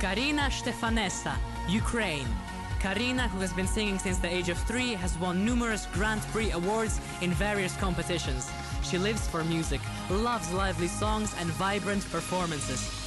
Karina Stefanessa, Ukraine. Karina, who has been singing since the age of three, has won numerous Grand Prix awards in various competitions. She lives for music, loves lively songs and vibrant performances.